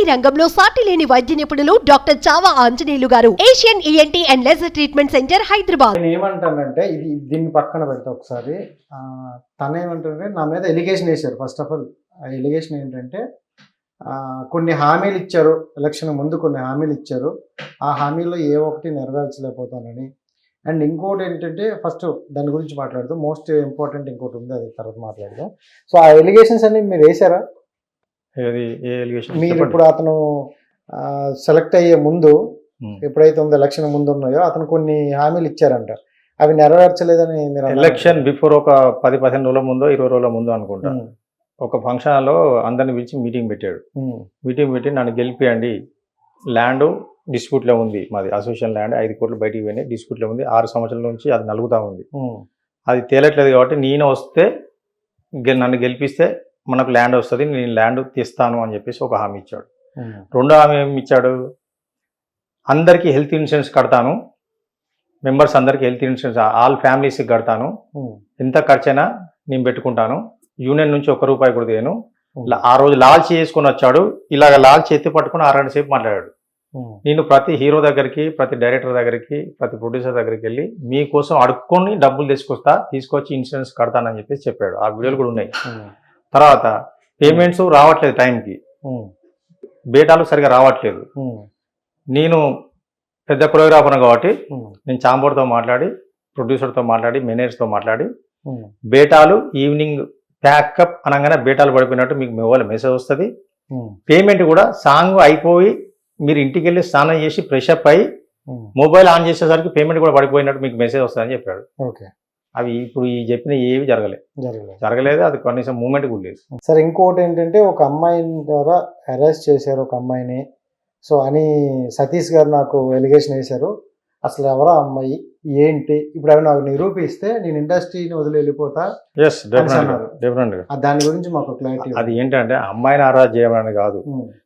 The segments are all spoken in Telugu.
ఈఎన్టీ రంగంలో సాటి లేని వైద్య నిపుణులు doctor Chava Anjaneyulu garu. Asian ENT and laser treatment centre Hyderabad. నేను ఏమంటానంటే ఇది దీన్ని పక్కన పెడతా ఒకసారి. ఆ, తను ఏమంటారంటే నా మీద ఎలిగేషన్ వేశారు. ఫస్ట్ ఆఫ్ ఆల్ ఆ ఎలిగేషన్ ఏంటంటే కొన్ని హామీలు ఇచ్చారు. ఎలక్షన్ ముందు కొన్ని హామీలు ఇచ్చారు. ఆ హామీల్లో ఏ ఒక్కటి నెరవేర్చలేకపోతానని. అండ్ ఇంకోటి ఏంటంటే ఫస్ట్ దాని గురించి మాట్లాడదాం. మోస్ట్ ఇంపార్టెంట్ ఇంకోటి ఉంది అది తర్వాత మాట్లాడదాం. సో ఆ ఎలిగేషన్స్ అన్ని మీరు వేశారా? మీరు ఇప్పుడు అతను సెలెక్ట్ అయ్యే ముందు. ఎప్పుడైతే ఉందో ఎలక్షన్ ముందు ఉన్నాయో అతను కొన్ని హామీలు ఇచ్చారంట. అవి నెరవేర్చలేదని మీరు. ఎలక్షన్ బిఫోర్ ఒక పది పదిహేను రోజుల ముందో ఇరవై రోజుల ముందు అనుకుంటా. ఒక ఫంక్షన్లో అందరిని పిలిచి మీటింగ్ పెట్టాడు. మీటింగ్ పెట్టి నన్ను గెలిపియండి. ల్యాండ్ డిస్ప్యూట్లో ఉంది మాది అసోసియేషన్ ల్యాండ్ ఐదు కోట్లు బయటికి పోయినాయి. డిస్ప్యూట్లో ఉంది. ఆరు సంవత్సరాల నుంచి అది నలుగుతా ఉంది. అది తేలట్లేదు కాబట్టి నేను వస్తే నన్ను గెలిపిస్తే మనకు ల్యాండ్ వస్తుంది నేను ల్యాండ్ తీస్తాను అని చెప్పేసి ఒక హామీ ఇచ్చాడు. రెండో హామీ ఏమి ఇచ్చాడు? అందరికీ హెల్త్ ఇన్సూరెన్స్ కడతాను మెంబర్స్ అందరికీ హెల్త్ ఇన్సూరెన్స్ ఆల్ ఫ్యామిలీస్కి కడతాను. ఎంత ఖర్చైనా నేను పెట్టుకుంటాను. యూనియన్ నుంచి ఒక్క రూపాయి కూడా లా- ఆ రోజు లాల్చి చేసుకొని వచ్చాడు. ఇలాగ లాల్చి ఎత్తి పట్టుకుని అరగంట సేపు మాట్లాడాడు. నేను ప్రతి హీరో దగ్గరికి ప్రతి డైరెక్టర్ దగ్గరికి ప్రతి ప్రొడ్యూసర్ దగ్గరికి వెళ్ళి మీకోసం అడుక్కొని డబ్బులు తీసుకొస్తా తీసుకొచ్చి ఇన్సూరెన్స్ కడతానని చెప్పేసి చెప్పాడు. ఆ వీడియోలు కూడా ఉన్నాయి. తర్వాత పేమెంట్స్ రావట్లేదు టైంకి. బేటాలు సరిగా రావట్లేదు. ఉమ్, నేను పెద్ద కొరియోగ్రాఫర్ కాబట్టి నేను చాంబర్తో మాట్లాడి ప్రొడ్యూసర్తో మాట్లాడి మేనేజర్తో మాట్లాడి బేటాలు ఈవినింగ్ ప్యాకప్ అనగానే బేటాలు పడిపోయినట్టు మీకు మొబైల్ మెసేజ్ వస్తుంది. పేమెంట్ కూడా సాంగ్ అయిపోయి మీరు ఇంటికి వెళ్ళి స్నానం చేసి ఫ్రెష్ అప్ అయ్యి ఉమ్, మొబైల్ ఆన్ చేసేసరికి పేమెంట్ కూడా పడిపోయినట్టు మీకు మెసేజ్ వస్తుందని చెప్పాడు. ఓకే. అవి ఇప్పుడు ఈ చెప్పిన ఏవి జరగలేదు జరగలేదు జరగలేదు అది కనీసం మూమెంట్ కూడా లేదు. సరే ఇంకోటి ఏంటంటే ఒక అమ్మాయి ద్వారా అరెస్ట్ చేశారు ఒక అమ్మాయిని. సో అని సతీష్ గారు నాకు ఎలిగేషన్ వేశారు. అసలు ఎవరో అమ్మాయి? ఏంటి? ఇప్పుడు అవి నాకు నిరూపిస్తే నేను ఇండస్ట్రీని వదిలి వెళ్ళిపోతా ఎస్ ఆ దాని గురించి మాకు క్లారిటీ అది ఏంటంటే అమ్మాయిని ఆరాధ చేయమని కాదు.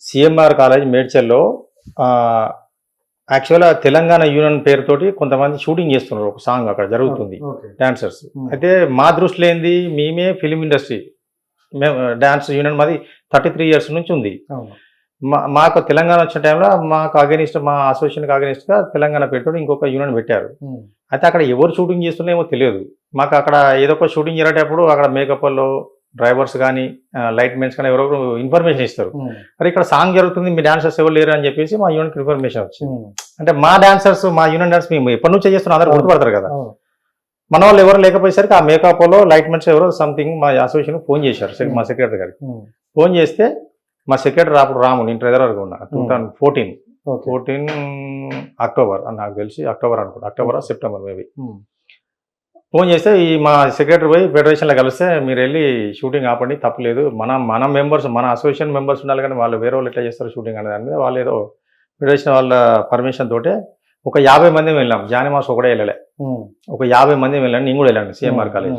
సిఎంఆర్ కాలేజ్ మేడ్చల్లో యాక్చువల్గా తెలంగాణ యూనియన్ పేరుతోటి కొంతమంది షూటింగ్ చేస్తున్నారు ఒక సాంగ్ అక్కడ జరుగుతుంది డాన్సర్స్ అయితే మా దృష్టిలో ఏంది? మేమే ఫిలిం ఇండస్ట్రీ మేము డాన్స్ యూనియన్ మాది థర్టీ త్రీ ఇయర్స్ నుంచి ఉంది. మా మాకు తెలంగాణ వచ్చిన టైంలో మాకు అగెనిస్ట్ మా అసోసియేషన్కి అగెనిస్ట్గా తెలంగాణ పేరుతో ఇంకొక యూనియన్ పెట్టారు. ఉమ్, అయితే అక్కడ ఎవరు షూటింగ్ చేస్తున్నామో తెలియదు. మాకు అక్కడ ఏదో ఒక షూటింగ్ జరిగేటప్పుడు అక్కడ మేకప్ వాళ్ళు డ్రైవర్స్ కానీ లైట్ మెన్స్ కానీ ఎవరో ఇన్ఫర్మేషన్ ఇస్తారు. మరి ఇక్కడ సాంగ్ జరుగుతుంది మీ డాన్సర్స్ ఎవరు లేరు అని చెప్పేసి మా యూనియన్కి ఇన్ఫర్మేషన్ వచ్చింది. అంటే మా డాన్సర్స్ మా యూనియన్ డాన్స్ మేము ఎప్పటి నుంచో చేస్తున్నాం అందరూ గుర్తుపడతారు కదా. మన వాళ్ళు ఎవరు లేకపోయేసరికి ఆ మేకప్లో లైట్ మెన్స్ ఎవరో సంథింగ్ మా అసోసియేషన్ ఫోన్ చేశారు మా సెక్రటరీ గారికి. ఫోన్ చేస్తే మా సెక్రటరీ అప్పుడు రాము నేను వరకు ఉన్నా two thousand fourteen fourteen October అని నాకు తెలిసి అక్టోబర్ అనుకుంటా అక్టోబర్ సెప్టెంబర్ మేబీ ఫోన్ చేస్తే ఈ మా సెక్రటరీ పోయి ఫెడరేషన్లో కలిస్తే మీరు వెళ్ళి షూటింగ్ ఆపండి తప్పలేదు. మన మన మెంబర్స్ మన అసోసియేషన్ మెంబర్స్ ఉండాలి కానీ వాళ్ళు వేరే వాళ్ళు ఎట్లా చేస్తారు షూటింగ్ అనే దాని మీద వాళ్ళు ఏదో ఫెడరేషన్ వాళ్ళ పర్మిషన్ తోటే ఒక యాభై మంది వెళ్ళాం. జానీ మాస్ ఒకటే వెళ్ళలే. ఒక యాభై మంది వెళ్ళాను. నేను కూడా వెళ్ళాను సిఎంఆర్ కాలేజ్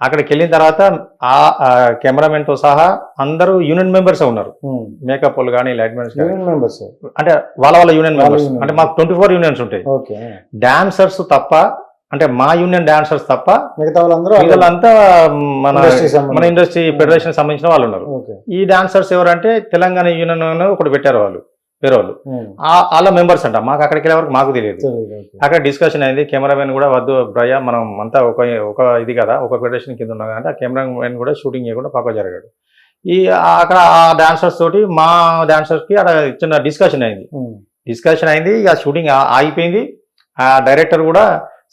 అక్కడికి వెళ్ళిన తర్వాత ఆ కెమెరామెన్తో సహా అందరూ యూనియన్ మెంబర్స్ ఉన్నారు. మేకప్ వాళ్ళు కానీ లైట్ మెంబర్స్. అంటే వాళ్ళ వాళ్ళ యూనియన్ మెంబర్స్. అంటే మాకు ట్వంటీ ఫోర్ యూనియన్స్ ఉంటాయి. డాన్సర్స్ తప్ప అంటే మా యూనియన్ డాన్సర్స్ తప్ప మిగతా వాళ్ళందరూ వీళ్ళంతా మన. మన ఇండస్ట్రీ ఫెడరేషన్ సంబంధించిన వాళ్ళు ఉన్నారు. ఈ డాన్సర్స్ ఎవరంటే తెలంగాణ యూనియన్ ఒకటి పెట్టారు వాళ్ళు వేరే వాళ్ళు. వాళ్ళ మెంబర్స్ అంట మాకు అక్కడికి వెళ్ళే వరకు మాకు తెలియదు. అక్కడ డిస్కషన్ అయింది కెమెరామెన్ కూడా వద్దు బ్రయ్య మనం అంతా ఒక ఒక ఇది కదా ఒక ఫెడరేషన్ కింద ఉన్నాం అంటే ఆ కెమెరామెన్ కూడా షూటింగ్ చేయకుండా పక్క జరిగాడు. ఈ అక్కడ ఆ డాన్సర్స్ తోటి మా డాన్సర్స్కి అక్కడ చిన్న డిస్కషన్ అయింది. డిస్కషన్ అయింది ఇక షూటింగ్ ఆగిపోయింది. ఆ డైరెక్టర్ కూడా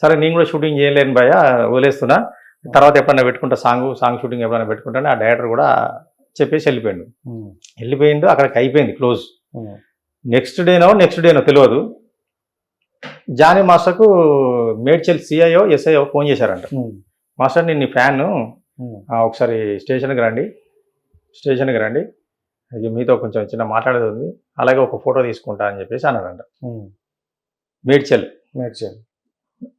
సరే నేను కూడా షూటింగ్ చేయలేను భయ్య వదిలేస్తున్నా. తర్వాత ఎప్పుడైనా పెట్టుకుంటా సాంగ్ సాంగ్ షూటింగ్ ఎప్పుడైనా పెట్టుకుంటాను. ఆ డైరెక్టర్ కూడా చెప్పేసి వెళ్ళిపోయిండు. వెళ్ళిపోయిండు అక్కడికి అయిపోయింది క్లోజ్. నెక్స్ట్ డేనో నెక్స్ట్ డేనో తెలియదు జానీ మాస్టర్కు మేడ్చల్ సిఐఓ ఎస్ఐఓ ఫోన్ చేశారంట. మాస్టర్ నేను నీ ఫ్యాన్ ఒకసారి స్టేషన్కి రండి. స్టేషన్కి రండి. మీతో కొంచెం చిన్న మాట్లాడేది ఉంది. అలాగే ఒక ఫోటో తీసుకుంటా అని చెప్పేసి అన్నాడంట. మేడ్చల్. మేడ్చల్.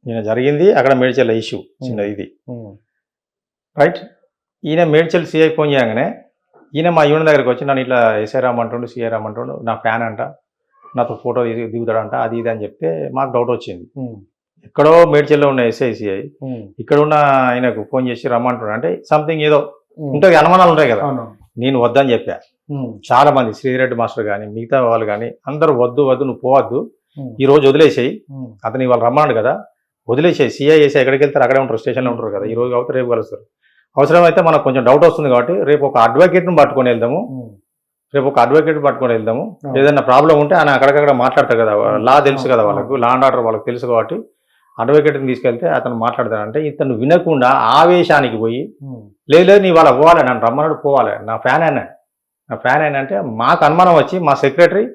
ఈయన జరిగింది అక్కడ మేడ్చల్ ఇష్యూ చిన్న ఇది. రైట్ ఈయన మేడ్చల్ సిఐ ఫోన్ చేయగానే ఈయన మా యూనియన్ దగ్గరికి వచ్చి నన్ను ఇట్లా ఎస్ఐ రామంటుండు సిఐ రామంటుండు నా ఫ్యాన్ అంట నాతో ఫోటో దిగుతాడంట అది ఇది అని చెప్తే మాకు డౌట్ వచ్చింది. ఎక్కడో మేడ్చల్లో ఉన్న ఎస్ఐ సిఐ ఉమ్, ఇక్కడ ఉన్న ఆయనకు ఫోన్ చేసి రమ్మంటున్నాడు అంటే సంథింగ్ ఏదో. ఉంటుంది అనుమానాలు ఉంటాయి కదా. నేను వద్దని చెప్పా. చాలా మంది శ్రీరెడ్డి మాస్టర్ కానీ మిగతా వాళ్ళు కానీ అందరూ వద్దు వద్దు నువ్వు పోవద్దు. ఈ రోజు వదిలేసేయి. అతను ఇవాళ రమ్మన్నాడు కదా. వదిలేసేయి. సిఐ వేసి ఎక్కడికి వెళ్తారు అక్కడే ఉంటారు. స్టేషన్లో ఉంటారు కదా. ఈ రోజు కాబట్టి రేపు కలుస్తారు. అవసరమైతే మనకు కొంచెం డౌట్ వస్తుంది కాబట్టి రేపు ఒక అడ్వకేట్ను పట్టుకొని వెళ్దాము. రేపు ఒక అడ్వకేట్ పట్టుకొని వెళ్దాము. ఏదైనా ప్రాబ్లం ఉంటే ఆయన అక్కడికక్కడ మాట్లాడతారు కదా. లా తెలుసు కదా వాళ్ళకు. లా అండ్ ఆర్డర్ వాళ్ళకి తెలుసు కాబట్టి అడ్వకేట్ని తీసుకెళ్తే అతను మాట్లాడతాడంటే ఇతను వినకుండా ఆవేశానికి పోయి లేదు లేదు నీ వాళ్ళ పోవాలి. నన్ను రమ్మన్నాడు పోవాలి. నా ఫ్యాన్ అయినా. నా ఫ్యాన్ అయినా అంటే మాకు అనుమానం వచ్చి మా సెక్రటరీ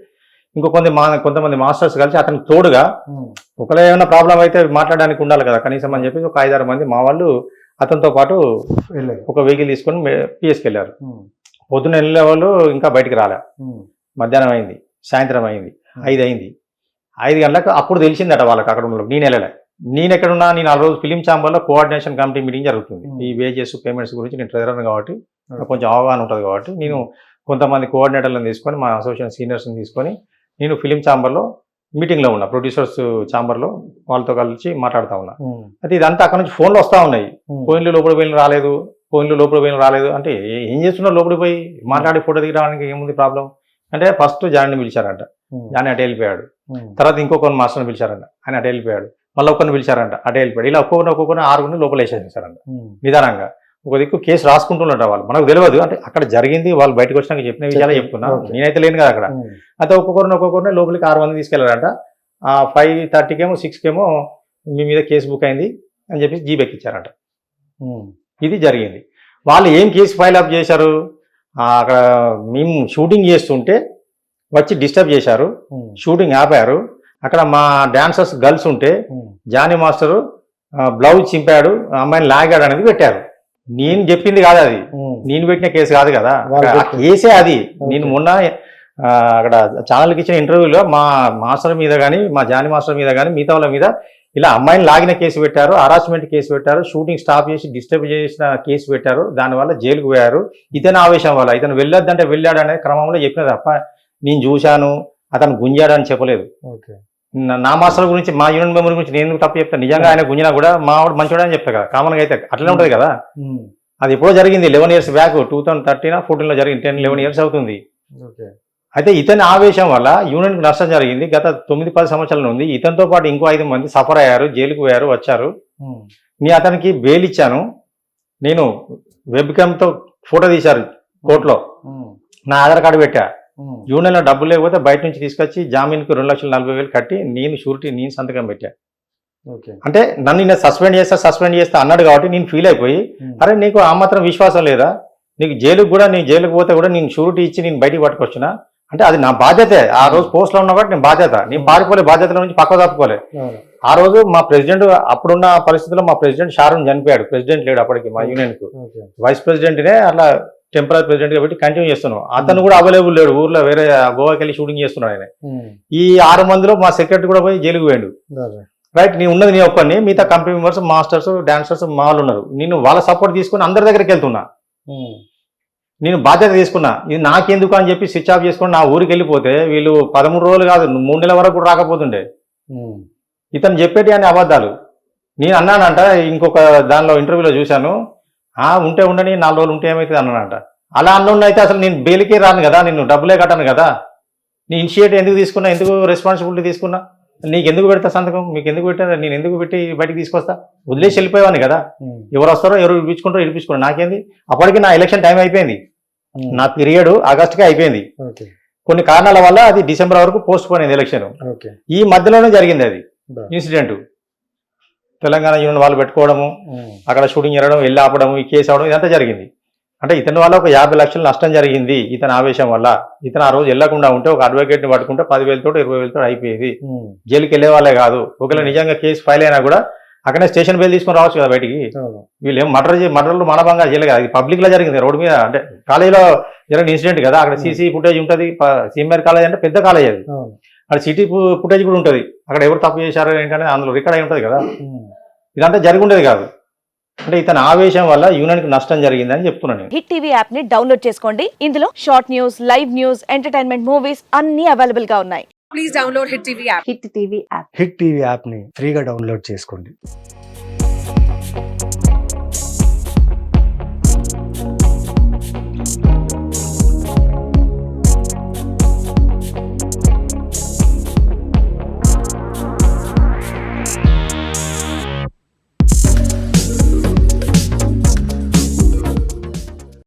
ఇంకో కొంత మా కొంతమంది మాస్టర్స్ కలిసి అతనికి తోడుగా ఒకవేళ ఏమైనా ప్రాబ్లం అయితే మాట్లాడడానికి ఉండాలి కదా కనీసం అని చెప్పి ఒక ఐదారు మంది మా వాళ్ళు అతనితో పాటు వెళ్ళారు. ఒక వెహికల్ తీసుకొని పిఎస్కి వెళ్ళారు ఉమ్, పొద్దున్న వెళ్ళే వాళ్ళు ఇంకా బయటికి రాలే. మధ్యాహ్నం అయింది సాయంత్రం అయింది ఐదు అయింది. ఐదు గంటలకు అప్పుడు తెలిసిందట వాళ్ళకి అక్కడ ఉన్న నేను వెళ్ళలే. నేను ఎక్కడున్నా నేను ఆ రోజు ఫిలిం ఛాంబర్లో కోఆర్డినేషన్ కమిటీ మీటింగ్ జరుగుతుంది. ఈ వేజెస్ పేమెంట్స్ గురించి నేను ట్రెజరర్ కాబట్టి కొంచెం అవగాహన ఉంటుంది కాబట్టి నేను కొంతమంది కోఆర్డినేటర్లను తీసుకొని మా అసోసియేషన్ సీనియర్స్ని తీసుకొని నేను ఫిలిం ఛాంబర్లో మీటింగ్లో ఉన్నా ప్రొడ్యూసర్స్ ఛాంబర్లో వాళ్ళతో కలిసి మాట్లాడుతూ ఉన్నా. అయితే ఇదంతా అక్కడ నుంచి ఫోన్లు వస్తూ ఉన్నాయి. ఫోన్లు లోపలికి పోయిన రాలేదు ఫోన్లు లోపలికి పోయిన రాలేదు. అంటే ఏ- చేస్తున్నారు లోపలికి పోయి? మాట్లాడి ఫోటో దిగడానికి ఏముంది ప్రాబ్లం? అంటే ఫస్ట్ జాన్ని పిలిచారంట. జాన్ని అటు వెళ్ళిపోయాడు. తర్వాత ఇంకొకరిని మాస్టర్ని పిలిచారంట. ఆయన అటు వెళ్ళిపోయాడు. మళ్ళీ ఒక్కరిని పిలిచారంట. అటు వెళ్ళిపోయాడు. ఇలా ఒక్కొక్కరిని ఒక్కొక్కరిని ఆరుగురిని లోపల వేసేసారంట నిదానంగా. ఒక దిక్కు కేసు రాసుకుంటున్నట్టు వాళ్ళు. మనకు తెలియదు అంటే అక్కడ జరిగింది వాళ్ళు బయటకు వచ్చినాక చెప్పిన విషయాలే చెప్తున్నా. నేనైతే లేను కదా అక్కడ. అయితే ఒక్కొక్కరిని ఒక్కొక్కరిని లోపలికి ఆరు మంది తీసుకెళ్ళారంట. ఆ ఫైవ్ థర్టీకేమో సిక్స్కేమో మీ మీద కేసు బుక్ అయింది అని చెప్పి జీబెక్ ఇచ్చారంట ఉమ్, ఇది జరిగింది. వాళ్ళు ఏం కేసు ఫైల్ అప్ చేశారు? అక్కడ మేము షూటింగ్ చేస్తుంటే వచ్చి డిస్టర్బ్ చేశారు. షూటింగ్ ఆపారు. అక్కడ మా డాన్సర్స్ గర్ల్స్ ఉంటే జానీ మాస్టరు బ్లౌజ్ చింపాడు అమ్మాయిని లాగాడు అనేది పెట్టారు. నేను చెప్పింది కాదు అది. నేను పెట్టిన కేసు కాదు కదా. కేసే అది. నేను మొన్న అక్కడ ఛానల్కి ఇచ్చిన ఇంటర్వ్యూలో మా మాస్టర్ మీద కానీ మా జానీ మాస్టర్ మీద కానీ మిగతా వాళ్ళ మీద ఇలా అమ్మాయిని లాగిన కేసు పెట్టారు హరాస్మెంట్ కేసు పెట్టారు షూటింగ్ స్టాప్ చేసి డిస్టర్బ్ చేసిన కేసు పెట్టారు దానివల్ల జైలుకు పోయారు. ఇతని ఆవేశం వల్ల ఇతను వెళ్ళొద్దంటే వెళ్ళాడు అనే క్రమంలో చెప్పిన తప్ప నేను చూశాను అతను గుంజాడు అని చెప్పలేదు. ఓకే. నా- మాస్టర్ గురించి మా యూనియన్ మెంబర్ గురించి నేను ఎందుకు తప్పు చెప్తాను నిజంగా ఆయన గుంజినా కూడా మా వాడు మంచోడు అని చెప్తా కదా కామన్గా అయితే అట్లనే ఉంటుంది కదా. అది ఎప్పుడో జరిగింది eleven years back two thousand thirteen ఫోర్టీన్లో జరిగింది టెన్ లెవెన్ ఇయర్స్ అవుతుంది. అయితే ఇతని ఆవేశం వల్ల యూనియన్కి నష్టం జరిగింది. గత తొమ్మిది పది సంవత్సరాల నుండి ఇతనితో పాటు ఇంకో ఐదు మంది సఫర్ అయ్యారు జైలుకు పోయారు వచ్చారు. నేను అతనికి బెయిల్ ఇచ్చాను. నేను వెబ్తో ఫోటో తీశారు కోర్టులో. నా ఆధార్ కార్డు పెట్టా. ఉమ్, యూనియన్లో డబ్బులు లేకపోతే బయట నుంచి తీసుకొచ్చి జామీన్కి రెండు లక్షల నలభై వేలు కట్టి నేను షూరిటీ నేను సంతకం పెట్టా. ఓకే. అంటే నన్ను నేను సస్పెండ్ చేస్తా సస్పెండ్ చేస్తా అన్నాడు కాబట్టి నేను ఫీల్ అయిపోయి అరే నీకు ఆ మాత్రం విశ్వాసం లేదా? నీకు జైలుకు కూడా నేను జైలుకు పోతే కూడా నేను షూరిటీ ఇచ్చి నేను బయటికి పట్టుకొచ్చిన? అంటే అది నా బాధ్యతే. ఆ రోజు పోస్ట్లో ఉన్నా కాబట్టి నేను బాధ్యత. నేను పారిపోలే బాధ్యతల నుంచి పక్క తప్పుకోలే. ఆ రోజు మా ప్రెసిడెంట్ అప్పుడున్న పరిస్థితుల్లో మా ప్రెసిడెంట్ షారూన్ చనిపోయాడు. ప్రెసిడెంట్ లేడు అప్పటికి మా యూనియన్కు వైస్ ప్రెసిడెంట్నే అట్లా టెంపరీ ప్రెసిడెంట్ కాబట్టి కంటిన్యూ చేస్తున్నాం. అతను కూడా అవైలబుల్ లేడు ఊర్లో వేరే గోవాకి వెళ్ళి షూటింగ్ చేస్తున్నాడు ఆయన. ఈ ఆరు మందిలో మా సెక్రటరీ కూడా పోయి జైలుకు పోయాడు. రైట్ నీ ఉన్నది నీ ఒక్కడిని మిగతా కంపెనీ మెంబర్స్ మాస్టర్స్ డాన్సర్స్ మా వాళ్ళు ఉన్నారు. నేను వాళ్ళ సపోర్ట్ తీసుకుని అందరి దగ్గరికి వెళ్తున్నా. నేను బాధ్యత తీసుకున్నా. ఇది నాకెందుకు అని చెప్పి స్విచ్ ఆఫ్ చేసుకొని నా ఊరికి వెళ్ళిపోతే వీళ్ళు పదమూడు రోజులు కాదు మూడు నెలల వరకు కూడా రాకపోతుండే. ఇతను చెప్పేటి అని అబద్ధాలు. నేను అన్నానంట ఇంకొక దానిలో ఇంటర్వ్యూలో చూశాను. ఆ ఉంటే ఉండని నాలుగు రోజులు ఉంటే ఏమవుతుంది అన్నానంట. అలా అన్నున్న అయితే అసలు నేను బెయిల్కే రాను కదా నేను డబ్బులే కట్టాను కదా. నీ ఇనిషియేటివ్ ఎందుకు తీసుకున్నా ఎందుకు రెస్పాన్సిబిలిటీ తీసుకున్నా? నీకు ఎందుకు పెడతా సంతకం? మీకు ఎందుకు పెట్టా నేను ఎందుకు పెట్టి బయటికి తీసుకొస్తా? వదిలేసి వెళ్ళిపోయేవాడిని కదా. ఎవరు వస్తారో ఎవరు ఇప్పించుకుంటారో ఇప్పించుకోండి నాకేంది? అప్పటికి నా ఎలక్షన్ టైం అయిపోయింది. నా పీరియడ్ ఆగస్టుకే అయిపోయింది. కొన్ని కారణాల వల్ల అది డిసెంబర్ వరకు పోస్ట్ పోయింది ఎలక్షన్ ఈ మధ్యలోనే జరిగింది అది. ఇన్సిడెంట్ తెలంగాణ యూనియన్ వాళ్ళు పెట్టుకోవడము అక్కడ షూటింగ్ జరగడం వెళ్ళి ఆపడం ఈ కేసు అవడం ఇదంతా జరిగింది. అంటే ఇతని వల్ల ఒక యాభై లక్షల నష్టం జరిగింది ఇతని ఆవేశం వల్ల. ఇతను ఆ రోజు వెళ్ళకుండా ఉంటే ఒక అడ్వకేట్ని పట్టుకుంటే పదివేలతో ఇరవై వేలతో అయిపోయేది. జైలుకి వెళ్ళే వాళ్ళే కాదు. ఒకవేళ నిజంగా కేసు ఫైల్ అయినా కూడా అక్కడే స్టేషన్ బెయిల్ తీసుకొని రావచ్చు కదా బయటికి. వీళ్ళు ఏం మర్డర్ మర్డర్లు మానభంగా చేయలేదు కదా. పబ్లిక్లో జరిగింది రోడ్డు మీద అంటే కాలేజీలో జరిగిన ఇన్సిడెంట్ కదా. అక్కడ సీసీ ఫుటేజ్ ఉంటుంది. సీనియర్ కాలేజ్ అంటే పెద్ద కాలేజ్ అది. అక్కడ సిటీ ఫుటేజ్ కూడా ఉంటుంది. అక్కడ ఎవరు తప్పు చేశారు ఏంటంటే అందులో రికార్డ్ అయి ఉంటుంది కదా. ఇదంతా జరిగి ఉండేది కాదు. అంటే ఇతని ఆవేశం వల్ల యూనియన్కి నష్టం జరిగిందని చెప్తున్నాను నేను. హిట్ టీవీ యాప్ని డౌన్లోడ్ చేసుకోండి. ఇందులో short news live news entertainment movies అన్ని అవైలబుల్గా ఉన్నాయి. please download Hit TV app. Hit TV app. Hit TV యాప్ని ఫ్రీగా డౌన్లోడ్ చేసుకోండి.